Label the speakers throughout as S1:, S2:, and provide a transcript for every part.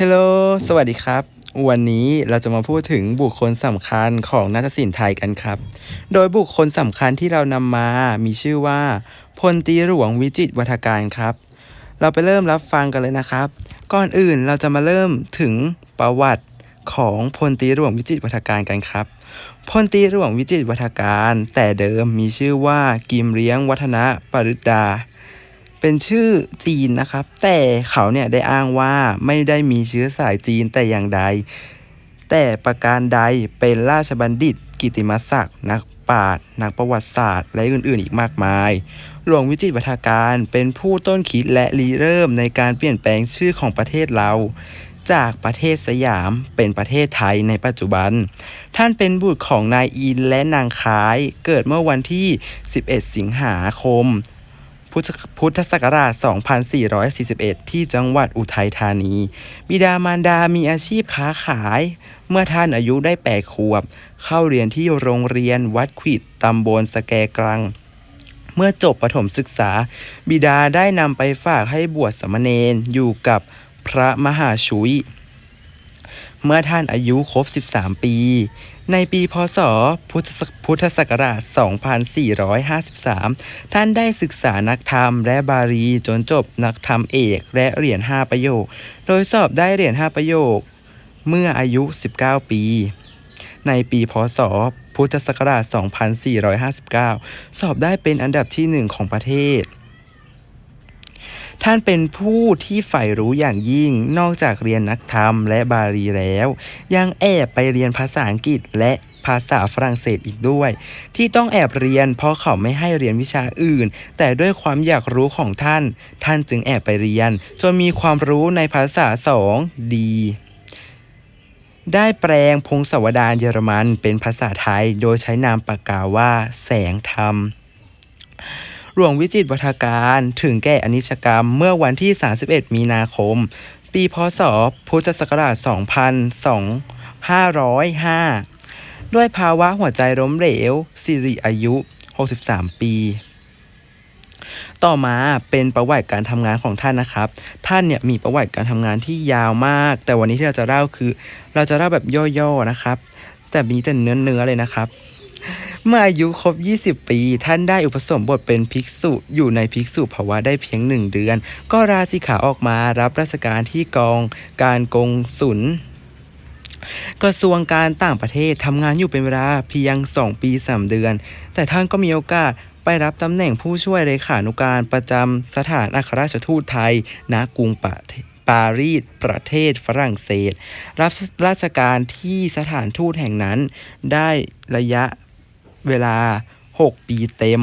S1: ฮัลโหล สวัสดีครับ วันนี้เราจะมาพูดถึงบุคคลสำคัญของนาฏศิลป์ไทยกันครับ โดยบุคคลสำคัญที่เรานำมามีชื่อว่า พลตีหลวงวิจิตรวัฒการครับ เราไปเริ่มรับฟังกันเลยนะครับ ก่อนอื่นเราจะมาเริ่มถึงประวัติของพลตีหลวงวิจิตรวัฒการกันครับ พลตีหลวงวิจิตรวัฒการ แต่เดิมมีชื่อว่ากิมเลี้ยงวัฒนะปริดา เป็นชื่อจีนนะครับ แต่เขาเนี่ยได้อ้างว่าไม่ได้มีเชื้อสายจีนแต่อย่างใด แต่ประการใดเป็นราชบัณฑิต กิติมศักดิ์นักปราชญ์นักประวัติศาสตร์ และอื่นๆ อีกมากมาย หลวงวิจิตรวัฒการเป็นผู้ต้นคิดและริเริ่มในการเปลี่ยนแปลงชื่อของประเทศเราจากประเทศสยามเป็นประเทศไทยในปัจจุบัน ท่านเป็นบุตรของนายอินและนางคาย เกิดเมื่อวันที่ 11 สิงหาคม พุทธพุทธศักราช 2441 ที่จังหวัดอุทัยธานี บิดามารดามีอาชีพค้าขาย เมื่อท่านอายุได้ 8 ขวบ เข้าเรียนที่โรงเรียนวัดขวิดตำบลสแกกรัง เมื่อจบประถมศึกษา บิดาได้นำไปฝากให้บวชสามเณรอยู่กับพระมหาชุย เมื่อท่านอายุครบ 13 ปี ในปีพศพุทธศักพุทธศักราช 2453 ท่านได้ศึกษานักธรรมและบาลีจนจบนักธรรมเอกและเหรียญ5ประโยค โดยสอบได้เหรียญ5ประโยค เมื่ออายุ 19 ปี ในปีพศ พุทธศักราช 2459 สอบได้เป็นอันดับที่หนึ่งของประเทศ ท่านเป็นผู้ที่ใฝ่รู้อย่างยิ่งนอกจากเรียนนักธรรมและบาลีแล้ว ยังแอบไปเรียนภาษาอังกฤษและภาษาฝรั่งเศสอีกด้วย ที่ต้องแอบเรียนเพราะเขาไม่ให้เรียนวิชาอื่น แต่ด้วยความอยากรู้ของท่าน ท่านจึงแอบไปเรียน จนมีความรู้ในภาษาสองดีได้แปลงพงศาวดารเยอรมันเป็นภาษาไทย โดยใช้นามปากกาว่าแสงธรรม หลวงวิจิตรวัฒการถึงแก่อนิจกรรมเมื่อวันที่ 31 มีนาคม ปีพศ พุทธศักราช 2505 ด้วยภาวะหัวใจล้มเหลว สิริอายุ 63 ปีต่อมาเป็นประวัติการทำงานของท่านนะครับ ท่านเนี่ยมีประวัติการทำงานที่ยาวมาก แต่วันนี้ที่เราจะเล่าคือ เราจะเล่าแบบย่อๆนะครับ แต่มีแต่เนื้อๆเลยนะครับ เมื่ออายุครบ 20 ปี ท่านได้อุปสมบทเป็นภิกษุ อยู่ในภิกษุภาวะได้เพียงหนึ่งเดือน ก็ราสิขาออกมารับราชการที่กองการกงสุลกระทรวงการต่างประเทศทำงานอยู่เป็นเวลาเพียง 2 ปี 3 เดือน แต่ท่านก็มีโอกาสไปรับตำแหน่งผู้ช่วยเลขานุการประจำสถานอัครราชทูตไทย ณ กรุงปาปารีส ประเทศฝรั่งเศส รับราชการที่สถานทูตแห่งนั้นได้ระยะ เวลา 6 ปีเต็ม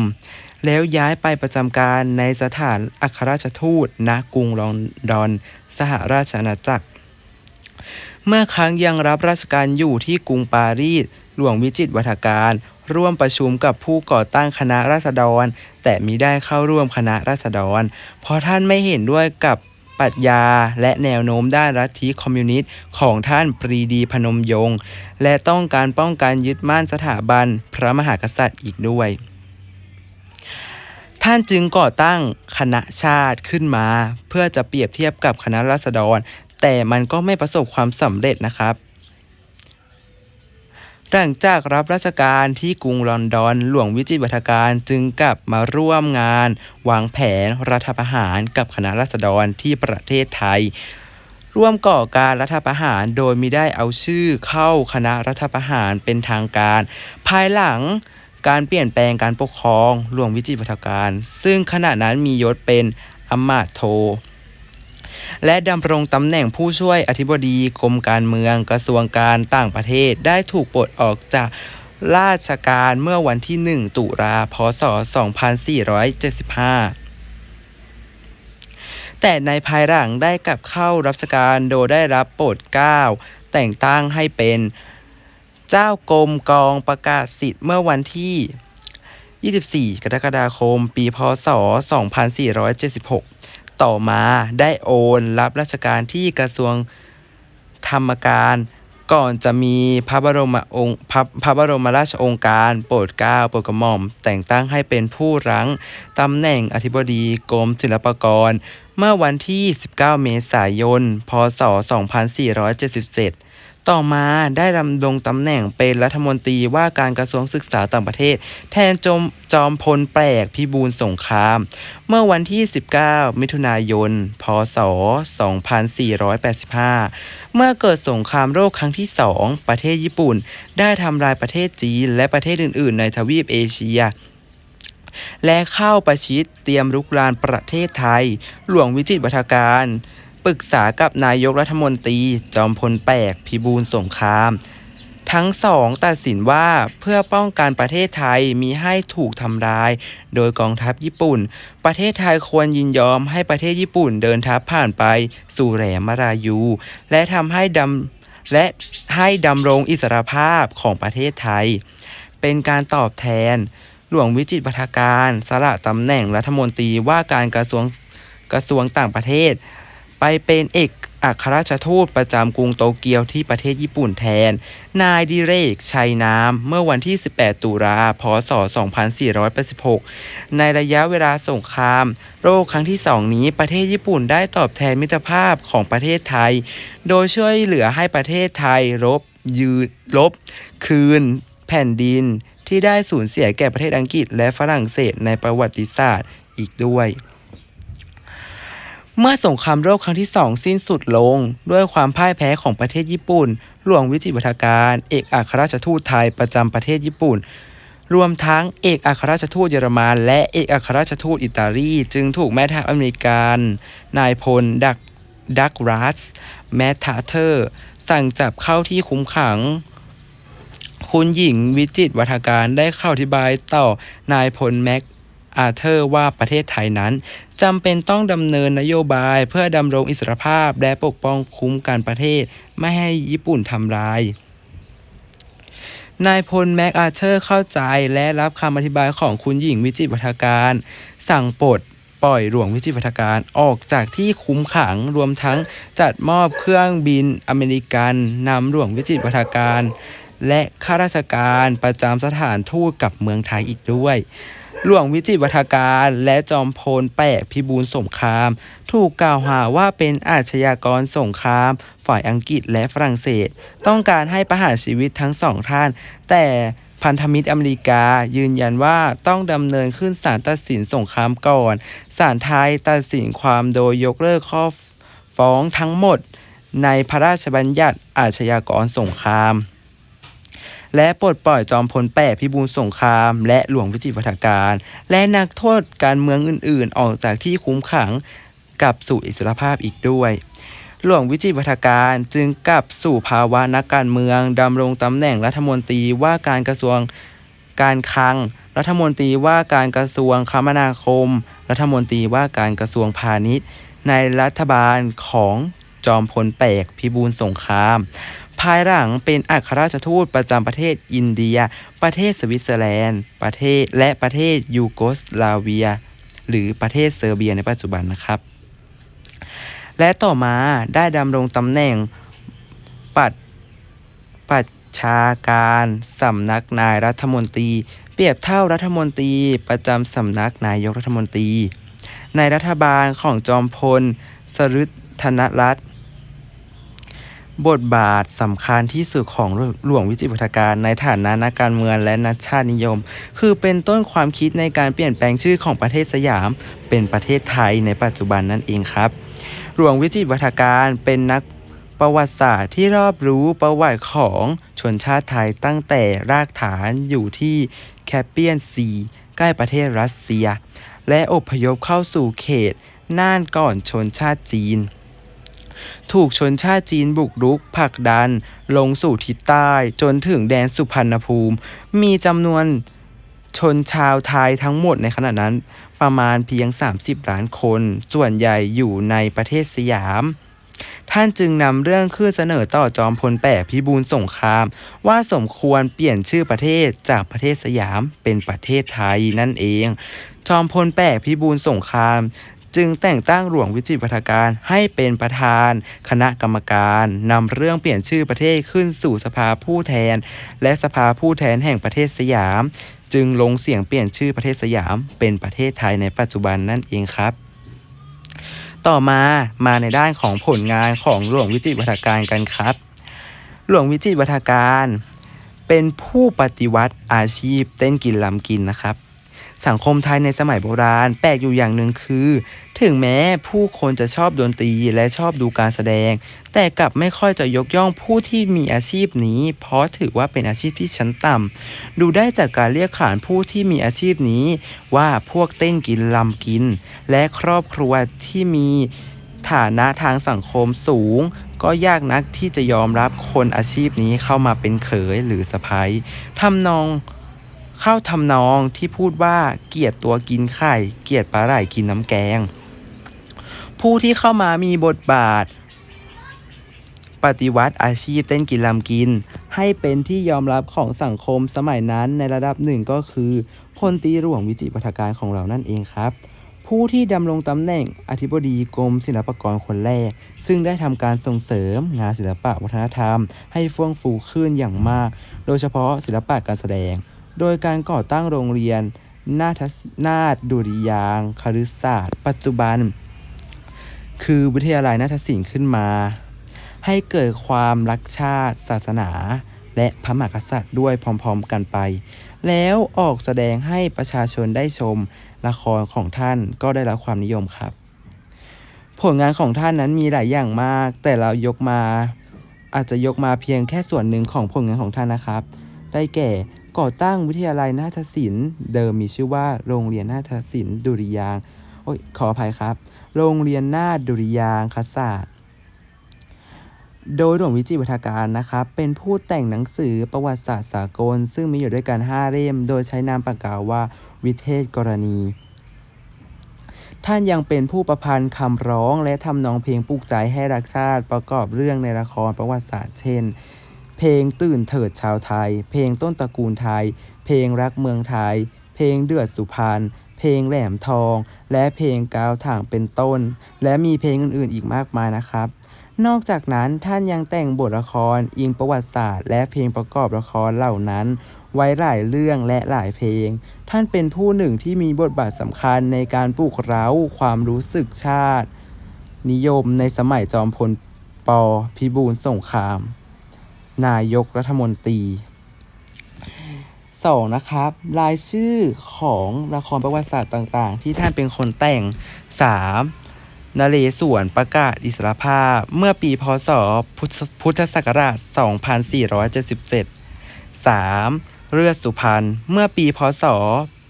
S1: แล้วย้ายไปประจำการในสถานอัครราชทูตณกรุงลอนดอน สหราชอาณาจักร เมื่อครั้งยังรับราชการอยู่ที่กรุงปารีสหลวงวิจิตรวัฒการ ร่วมประชุมกับผู้ก่อตั้งคณะราษฎร แต่มิได้เข้าร่วมคณะราษฎร เพราะท่านไม่เห็นด้วยกับ ปรัชญา และแนวโน้มด้านลัทธิคอมมิวนิสต์ของท่านปรีดีพนมยงค์และต้องการป้องกันยึดมั่นสถาบันพระมหากษัตริย์อีกด้วย ท่านจึงก่อตั้งคณะชาติขึ้นมา เพื่อจะเปรียบเทียบกับคณะราษฎร แต่มันก็ไม่ประสบความสำเร็จนะครับ หลังจากรับราชการที่กรุงลอนดอน หลวงวิจิตรวัฒการจึงกลับมาร่วมงาน วางแผนรัฐประหารกับคณะราษฎรที่ประเทศไทย ร่วมก่อการรัฐประหารโดยมิได้เอาชื่อเข้าคณะรัฐประหารเป็นทางการ ภายหลังการเปลี่ยนแปลงการปกครองหลวงวิจิตรวัฒการ ซึ่งขณะนั้นมียศเป็นอมาตโท และดำรงตำแหน่งผู้ช่วยอธิบดีกรมการเมืองกระทรวงการต่างประเทศได้ถูกปลดออกจากราชการเมื่อวันที่ 1 ตุลาพศ 2475แต่ในภายหลังได้กลับเข้ารับราชการโดยได้รับโปรดเกล้าแต่งตั้งให้เป็นเจ้ากรมกองประกาศสิทธิ์เมื่อวันที่ 24 กรกฎาคม ปี พศ 2476 ต่อมาได้โอนรับราชการที่กระทรวงธรรมการก่อนจะมีพระบรมองค์พระพระบรมราชองค์การโปรดเกล้าโปรดกระหม่อม แต่งตั้งให้เป็นผู้รั้งตำแหน่งอธิบดีกรมศิลปากร เมื่อวันที่ 19 เมษายน พศ 2477 ต่อมาได้ดำรงตำแหน่งเป็นรัฐมนตรีว่าการกระทรวงศึกษาต่างประเทศ แทนจอมจอมพลแปลกพิบูลสงคราม เมื่อวันที่ 19 มิถุนายน พศ 2485 เมื่อเกิดสงครามโลกครั้งที่ 2 ประเทศญี่ปุ่น ได้ทำลายประเทศจีน และประเทศอื่น ๆ ในทวีปเอเชียและเข้าประชิดเตรียมรุกรานประเทศไทย หลวงวิจิตรวัฒการ ปรึกษากับนายกรัฐมนตรี จอมพลแปกพิบูลสงคราม ทั้งสองตัดสินว่าเพื่อป้องกันประเทศไทยมีให้ถูกทำลาย โดยกองทัพญี่ปุ่น ประเทศไทยควรยินยอมให้ประเทศญี่ปุ่นเดินทัพผ่านไปสู่แหลมมารายู และทำให้ดำและให้ดำรงอิสรภาพของประเทศไทย เป็นการตอบแทน หลวงวิจิตรวัฒการสละตำแหน่งรัฐมนตรีว่าการกระทรวงกระทรวงต่างประเทศ ไปเป็นเอกอัครราชทูตประจำกรุงโตเกียวที่ประเทศญี่ปุ่นแทน นายดิเรก ชัยนามเมื่อวันที่ 18 ตุลาพศ 2486 ในระยะเวลาสงคราม โลกครั้งที่สองนี้ประเทศญี่ปุ่นได้ตอบแทนมิตรภาพของประเทศไทย โดยช่วยเหลือให้ประเทศไทยรบยืนลบ คืน แผ่นดิน ที่ได้สูญเสียแก่ประเทศอังกฤษและฝรั่งเศสในประวัติศาสตร์อีกด้วย เมื่อสงครามโลกครั้งที่สองสิ้นสุดลง ด้วยความพ่ายแพ้ของประเทศญี่ปุ่น หลวงวิจิตรวัฒการ เอกอัครราชทูตไทยประจำประเทศญี่ปุ่น รวมทั้งเอกอัครราชทูตเยอรมันและเอกอัครราชทูตอิตาลี จึงถูกแม่ทัพอเมริกัน นายพลดักดักรัสแมทธาเธอร์ สั่งจับเข้าที่คุมขัง คุณหญิงวิจิตรวัฒการได้เข้าอธิบายต่อนายพลแม็กอาเธอร์ว่าประเทศไทยนั้น จำเป็นต้องดำเนินนโยบายเพื่อดำรงอิสรภาพและปกป้องคุ้มกันประเทศ ไม่ให้ญี่ปุ่นทำลาย นายพลแม็กอาเธอร์เข้าใจและรับคำอธิบายของคุณหญิงวิจิตรวัฒการ สั่งปลดปล่อยหลวงวิจิตรวัฒการออกจากที่คุ้มขังรวมทั้งจัดมอบเครื่องบินอเมริกันนำหลวงวิจิตรวัฒการ และข้าราชการประจำสถานทูตกับเมืองไทยอีกด้วย หลวงวิจิตรวัฒการและจอมพลแปะพิบูลสงคราม ถูกกล่าวหาว่าเป็นอาชญากรสงคราม ฝ่ายอังกฤษและฝรั่งเศส ต้องการให้ประหารชีวิตทั้งสองท่าน แต่พันธมิตรอเมริกายืนยันว่าต้องดำเนินขึ้นศาลตัดสินสงครามก่อนศาลไทยตัดสินความโดยยกเลิกข้อฟ้องทั้งหมด ในพระราชบัญญัติอาชญากรสงคราม และปลดปล่อยจอมพลแปะพิบูลสงคราม และหลวงวิจิตรวัฒการ และนักโทษการเมืองอื่นๆ ออกจากที่คุ้มขังกลับสู่อิสรภาพอีกด้วย หลวงวิจิตรวัฒการจึงกลับสู่ภาวะนักการเมืองดำรงตำแหน่งรัฐมนตรีว่าการกระทรวงการคลัง รัฐมนตรีว่าการกระทรวงคมนาคม รัฐมนตรีว่าการกระทรวงพาณิชย์ ในรัฐบาลของจอมพลแปกพิบูลสงคราม ภายหลังเป็นอัครราชทูตประจำประเทศอินเดีย ประเทศสวิตเซอร์แลนด์ ประเทศและประเทศยูโกสลาเวีย หรือประเทศเซอร์เบียในปัจจุบันนะครับ และต่อมาได้ดำรงตำแหน่งปัดปัดชาการสำนักนายรัฐมนตรี เปรียบเท่ารัฐมนตรีประจำสำนักนายกรัฐมนตรี ในรัฐบาลของจอมพล สฤทธนรัตน์ บทบาทสำคัญที่สุดของหลวงวิจิตรวัฒการในฐานะนักการเมืองและนักชาตินิยม คือเป็นต้นความคิดในการเปลี่ยนแปลงชื่อของประเทศสยาม เป็นประเทศไทยในปัจจุบันนั่นเองครับ หลวงวิจิตรวัฒการเป็นนักประวัติศาสตร์ที่รอบรู้ประวัติของชนชาติไทยตั้งแต่รากฐานอยู่ที่แคปเปียนซีใกล้ประเทศรัสเซีย และอพยพเข้าสู่เขตน่านก่อนชนชาติจีน ถูกชนชาติจีนบุกรุกผลักดัน ลงสู่ทิศใต้จนถึงแดนสุพรรณภูมิ มีจำนวนชนชาวไทยทั้งหมดในขณะนั้นประมาณเพียง 30 ล้านคน ส่วนใหญ่อยู่ในประเทศสยาม ท่านจึงนำเรื่องขึ้นเสนอต่อจอมพลแปะพิบูลสงคราม ว่าสมควรเปลี่ยนชื่อประเทศจากประเทศสยามเป็นประเทศไทยนั่นเอง จอมพลแปะพิบูลสงคราม จึงแต่งตั้งหลวงวิจิตรวัฒการให้เป็นประธาน คณะกรรมการนำเรื่องเปลี่ยนชื่อประเทศขึ้นสู่สภาผู้แทน และสภาผู้แทนแห่งประเทศสยาม จึงลงเสียงเปลี่ยนชื่อประเทศสยามเป็นประเทศไทยในปัจจุบันนั่นเองครับต่อมามาในด้านของผลงานของหลวงวิจิตรวัฒการกันครับ หลวงวิจิตรวัฒการ เป็นผู้ปฏิวัติอาชีพเต้นกินลำกินนะครับ สังคมไทยในสมัยโบราณแปลกอยู่อย่างหนึ่งคือ ถึงแม้ผู้คนจะชอบดนตรีและชอบดูการแสดง แต่กลับไม่ค่อยจะยกย่องผู้ที่มีอาชีพนี้ เพราะถือว่าเป็นอาชีพที่ชั้นต่ำดูได้จากการเรียกขานผู้ที่มีอาชีพนี้ ว่าพวกเต้นกินลำกิน และครอบครัวที่มีฐานะทางสังคมสูงก็ยากนักที่จะยอมรับคนอาชีพนี้เข้ามาเป็นเขยหรือสะพ้ยทำนอง เข้าทำนองที่พูดว่าเกลียดตัวกินไข่ เกลียดปลาไหลกินน้ำแกง ผู้ที่เข้ามามีบทบาท ปฏิวัติอาชีพเต้นกินลำกิน ให้เป็นที่ยอมรับของสังคมสมัยนั้นในระดับหนึ่งก็คือพลตีหลวงวิจิตรวัฒการของเรานั่นเองครับผู้ที่ดำรงตำแหน่งอธิบดีกรมศิลปากรคนแรก ซึ่งได้ทำการส่งเสริมงานศิลปะวัฒนธรรม ให้ฟื่องฟูขึ้นอย่างมาก โดยเฉพาะศิลปะการแสดง โดยการก่อตั้งโรงเรียน นาฏศินาฏดุริยางคฤศาสตร์ ปัจจุบัน คือวิทยาลัยนาฏศิลป์ขึ้นมา ให้เกิดความรักชาติ ศาสนา และพระมหากษัตริย์ด้วยพร้อมๆกันไป แล้วออกแสดงให้ประชาชนได้ชมละครของท่านก็ได้รับความนิยมครับ ผลงานของท่านนั้นมีหลายอย่างมาก แต่เรายกมาอาจจะยกมาเพียงแค่ส่วนหนึ่งของผลงานของท่านนะครับ ได้แก่ ก่อตั้งวิทยาลัยนาฏศิลป์ เดิมมีชื่อว่าโรงเรียนนาฏศิลป์ดุริยางโอ้ยขออภัยครับ โรงเรียนนาฏดุริยางคศาสตร์ โดยหลวงวิจิตรวัฒการนะครับ เป็นผู้แต่งหนังสือประวัติศาสตร์สากล ซึ่งมีอยู่ด้วยกัน 5 เล่ม โดยใช้นามปากกาว่าวิเทศกรณี ท่านยังเป็นผู้ประพันธ์คำร้องและทำนองเพลงปลุกใจให้รักชาติประกอบเรื่องในละครประวัติศาสตร์เช่น เพลงตื่นเถิดชาวไทย เพลงต้นตระกูลไทย เพลงรักเมืองไทย เพลงเดือดสุพรรณ เพลงแหลมทอง และเพลงกาวถ่างเป็นต้น และมีเพลงอื่นๆ อีกมากมายนะครับ นอกจากนั้นท่านยังแต่งบทละคร อิงประวัติศาสตร์ และเพลงประกอบละครเหล่านั้น ไว้หลายเรื่องและหลายเพลง ท่านเป็นผู้หนึ่งที่มีบทบาทสำคัญในการปลุกเร้าความรู้สึกชาติ นิยมในสมัยจอมพลปพิบูลสงคราม นายกรัฐมนตรีสองนะครับ รายชื่อของละครประวัติศาสตร์ต่างๆ ที่ท่านเป็นคนแต่ง 3. นเรศวรประกาศอิสรภาพ เมื่อปีพศพุทธศักราช 2477 3. เลือดสุพรรณ เมื่อปีพศ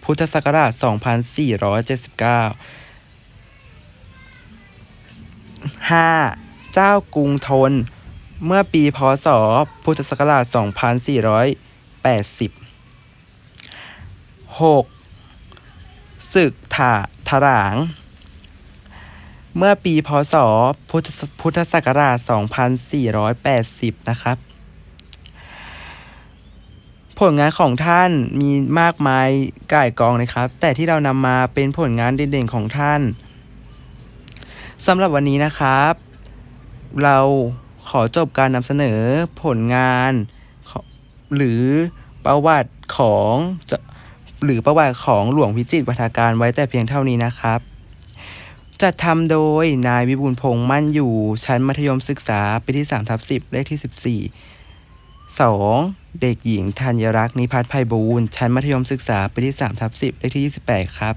S1: พุทธศักราช 2479 5. เจ้ากรุงธน เมื่อปีพศ พุทธศักราช 2480 6. ศึกถาถราง เมื่อปีพศ พุทธพุทธศักราช 2480 นะครับ ผลงานของท่านมีมากมายก่ายกองเลยครับ แต่ที่เรานำมาเป็นผลงานเด่นๆของท่านสำหรับวันนี้นะครับ เรา ขอจบการนำเสนอผลงาน หรือประวัติของหรือประวัติของหลวงพิจิตรวัฒการไว้แต่เพียงเท่านี้นะครับ จัดทำโดยนายวิบูลพงษ์มั่นอยู่ ชั้นมัธยมศึกษาปีที่3ทับ10 เลขที่ 14 2. เด็กหญิงธัญรักษ์นิพัฒน์ไพบูลย์ชั้นมัธยมศึกษาปีที่3ทับ10 เลขที่ 28 ครับ